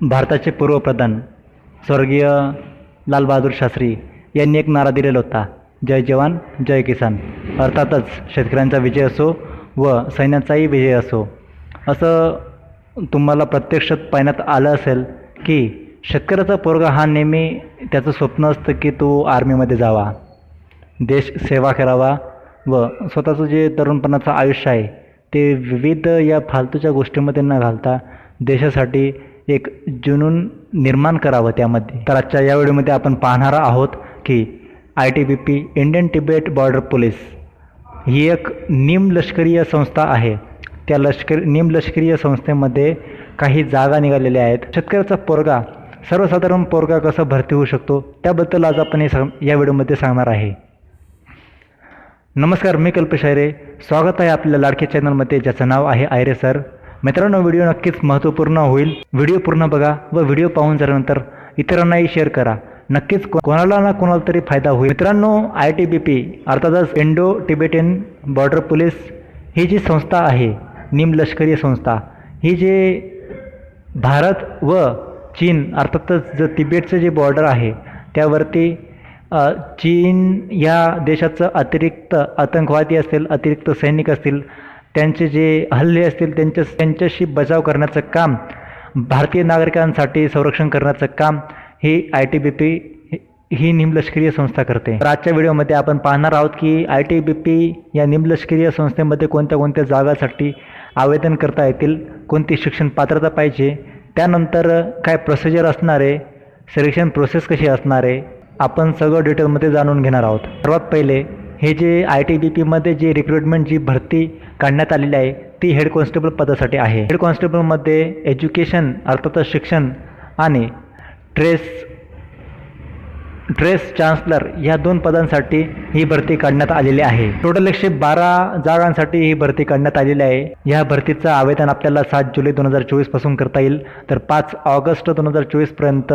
भारताचे पूर्वप्रधान स्वर्गीय लालबहादूर शास्त्री यांनी एक नारा दिलेला होता. जय जवान जय किसान. अर्थातच शेतकऱ्यांचा विजय असो व सैन्याचाही विजय असो. असं तुम्हाला प्रत्यक्षात पाहण्यात आलं असेल की शेतकऱ्याचा पोरगा हा नेहमी त्याचं स्वप्न असतं की तो आर्मीमध्ये जावा. देश सेवा करावा व स्वतःचं जे तरुणपणाचं आयुष्य आहे ते विविध या फालतूच्या गोष्टीमध्ये न घालता देशासाठी एक जुनून निर्माण करावं त्यामध्ये. तर आजच्या या व्हिडिओमध्ये आपण पाहणार आहोत की I T B P Indian Tibet border police ही एक निमलष्करीय संस्था आहे. त्या लष्कर निमलष्करीय संस्थेमध्ये काही जागा निघालेल्या आहेत. शेतकऱ्याचा पोरगा सर्वसाधारण पोरगा कसा भरती होऊ शकतो? त्याबद्दल आज आपण हे सांग या व्हिडिओमध्ये सांगणार आहे. नमस्कार मी कल्पेश आयरे. स्वागत आहे आपल्या लाडक्या चॅनलमध्ये ज्याचं नाव आहे आयरे सर. मित्रांनो व्हिडिओ नक्कीच महत्त्वपूर्ण होईल. व्हिडिओ पूर्ण बघा व व्हिडिओ पाहून झाल्यानंतर इतरांनाही शेअर करा. नक्कीच कोणाला ना कोणाला तरी फायदा होईल. मित्रांनो आय टी बी पी अर्थातच इंडो टिबेटियन बॉर्डर पोलीस ही जी संस्था आहे निमलष्करीय संस्था ही जे भारत व चीन अर्थातच जे तिबेटचं जे बॉर्डर आहे त्यावरती चीन या देशाचं अतिरिक्त आतंकवादी असतील अतिरिक्त सैनिक असतील त्यांचे जे हल्ले असतील त्यांच्या त्यांच्याशी बचाव करण्याचं काम भारतीय नागरिकांसाठी संरक्षण करण्याचं काम ही आय टी बी पी ही निमलष्करीय संस्था करते. तर आजच्या व्हिडिओमध्ये आपण पाहणार आहोत की आय टी बी पी या निमलष्करीय संस्थेमध्ये कोणत्या कोणत्या जागासाठी आवेदन करता येतील कोणती शिक्षण पात्रता पाहिजे त्यानंतर काय प्रोसिजर असणार आहे सिलेक्शन प्रोसेस कशी असणार आहे आपण सगळं डिटेलमध्ये जाणून घेणार आहोत. सर्वात पहिले हे जे आय टी बी पीमध्ये जी रिक्रुटमेंट जी भरती काढण्यात आलेली आहे ती हेड कॉन्स्टेबल पदासाठी आहे. हेड कॉन्स्टेबलमध्ये एज्युकेशन अर्थातच शिक्षण आणि ट्रेस ट्रेस चान्सलर या दोन पदांसाठी ही भरती काढण्यात आलेली आहे. टोटल एकशे बारा जागांसाठी ही भरती काढण्यात आलेली आहे. या भरतीचं आवेदन आपल्याला सात जुलै दोन हजार चोवीसपासून करता येईल. तर पाच ऑगस्ट दोन हजार चोवीसपर्यंत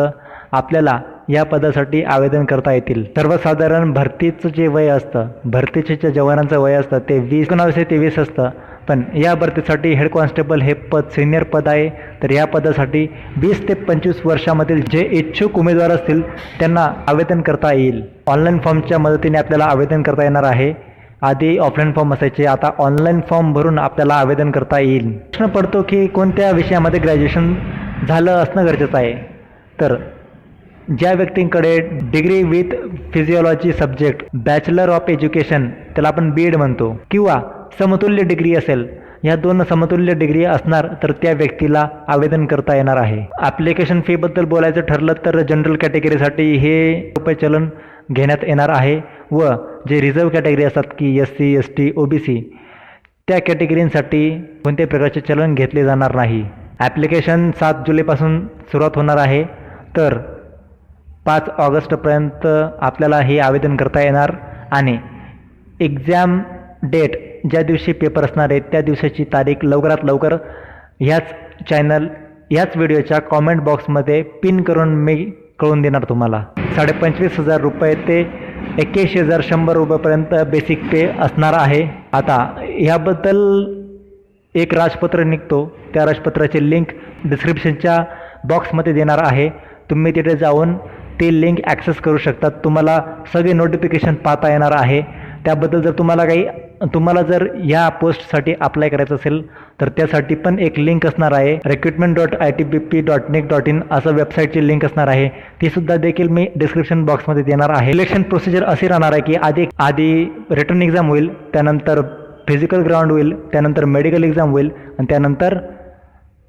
आपल्याला या पदासाठी आवेदन करता येतील. सर्वसाधारण भरतीचं जे वय असतं भरतीचे जे जवानांचं वय असतं ते वीस एकोणावीसशे ते वीस असतं. पण या भरतीसाठी हेड कॉन्स्टेबल हे पद सिनियर पद आहे. तर या पदासाठी वीस ते पंचवीस वर्षामधील जे इच्छुक उमेदवार असतील त्यांना आवेदन करता येईल. ऑनलाईन फॉर्मच्या मदतीने आपल्याला आवेदन करता येणार आहे. आधी ऑफलाईन फॉर्म असायचे आता ऑनलाईन फॉर्म भरून आपल्याला आवेदन करता येईल. प्रश्न पडतो की कोणत्या विषयामध्ये ग्रॅज्युएशन झालं असणं गरजेचं आहे? तर ज्या व्यक्तींकडे degree with physiology subject bachelor of education त्याला आपण बी एड म्हणतो किंवा समतुल्य डिग्री असेल या दोन समतुल्य डिग्री असणार तर त्या व्यक्तीला आवेदन करता येणार आहे. ॲप्लिकेशन फीबद्दल बोलायचं ठरलं तर जनरल कॅटेगरीसाठी हे रुपये चलन घेण्यात येणार आहे व जे रिझर्व कॅटेगरी असतात की S C S T O B C त्या कॅटेगरींसाठी कोणत्याही प्रकारचे चलन घेतले जाणार नाही. ॲप्लिकेशन सात जुलैपासून सुरुवात होणार आहे तर पाच ऑगस्टपर्यंत आपल्याला हे आवेदन करता येणार आणि एक्झाम डेट ज्या दिवशी पेपर असणार आहे त्या दिवसाची तारीख लवकरात लवकर ह्याच चॅनल ह्याच व्हिडिओच्या कॉमेंट बॉक्समध्ये पिन करून मी कळून देणार तुम्हाला. साडेपंचवीस हजार रुपये ते एक्क्याऐंशी हजार शंभर रुपयेपर्यंत बेसिक पे असणार आहे. आता ह्याबद्दल एक राजपत्र निघतो. त्या राजपत्राची लिंक डिस्क्रिप्शनच्या बॉक्समध्ये देणार आहे. तुम्ही तिथे जाऊन ते लिंक ॲक्सेस करू शकतात. तुम्हाला सगळे नोटिफिकेशन पाहता येणार आहे. त्याबद्दल जर तुम्हाला काही तुम्हाला जर ह्या पोस्टसाठी अप्लाय करायचं असेल तर त्यासाठी पण एक लिंक असणार आहे. Recruitment dot I T B P dot nic dot in असं वेबसाईटची लिंक असणार आहे. ती सुद्धा देखील मी डिस्क्रिप्शन बॉक्समध्ये देणार आहे. इलेक्शन प्रोसिजर अशी राहणार आहे की आधी आधी रिटर्न एक्झाम होईल त्यानंतर फिजिकल ग्राउंड होईल त्यानंतर मेडिकल एक्झाम होईल आणि त्यानंतर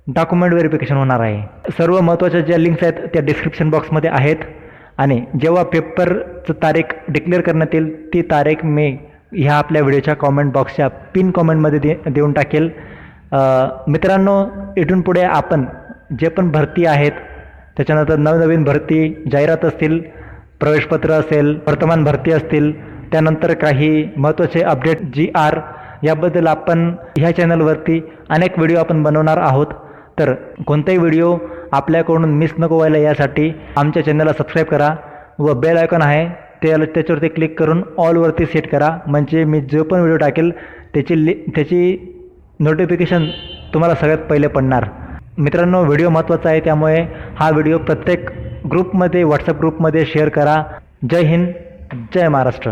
डॉक्युमेंट व्हेरिफिकेशन होणार आहे. सर्व महत्त्वाच्या ज्या लिंक्स आहेत त्या डिस्क्रिप्शन बॉक्समध्ये आहेत. आणि जेव्हा पेपरचं तारीख डिक्लेअर करण्यात येईल ती तारीख मी ह्या आपल्या व्हिडिओच्या कॉमेंट बॉक्सच्या पिन कॉमेंटमध्ये दे देऊन टाकेल. मित्रांनो इथून पुढे आपण जे पण भरती आहेत त्याच्यानंतर नवनवीन भरती जाहिरात असतील प्रवेशपत्र असेल वर्तमान भरती असतील त्यानंतर काही महत्त्वाचे अपडेट जी आर याबद्दल आपण ह्या चॅनलवरती अनेक व्हिडिओ आपण बनवणार आहोत. तर कोणताही व्हिडिओ आपल्याकडून मिस नको व्हायला यासाठी आमच्या चॅनलला सबस्क्राईब करा व बेल आयकॉन आहे त्याला त्याच्यावरती क्लिक करून ऑलवरती सेट करा. म्हणजे मी जो पण व्हिडिओ टाकेल त्याची लि त्याची नोटिफिकेशन तुम्हाला सगळ्यात पहिले पडणार. मित्रांनो व्हिडिओ महत्त्वाचा आहे त्यामुळे हा व्हिडिओ प्रत्येक ग्रुपमध्ये व्हॉट्सअप ग्रुपमध्ये शेअर करा. जय हिंद जय महाराष्ट्र.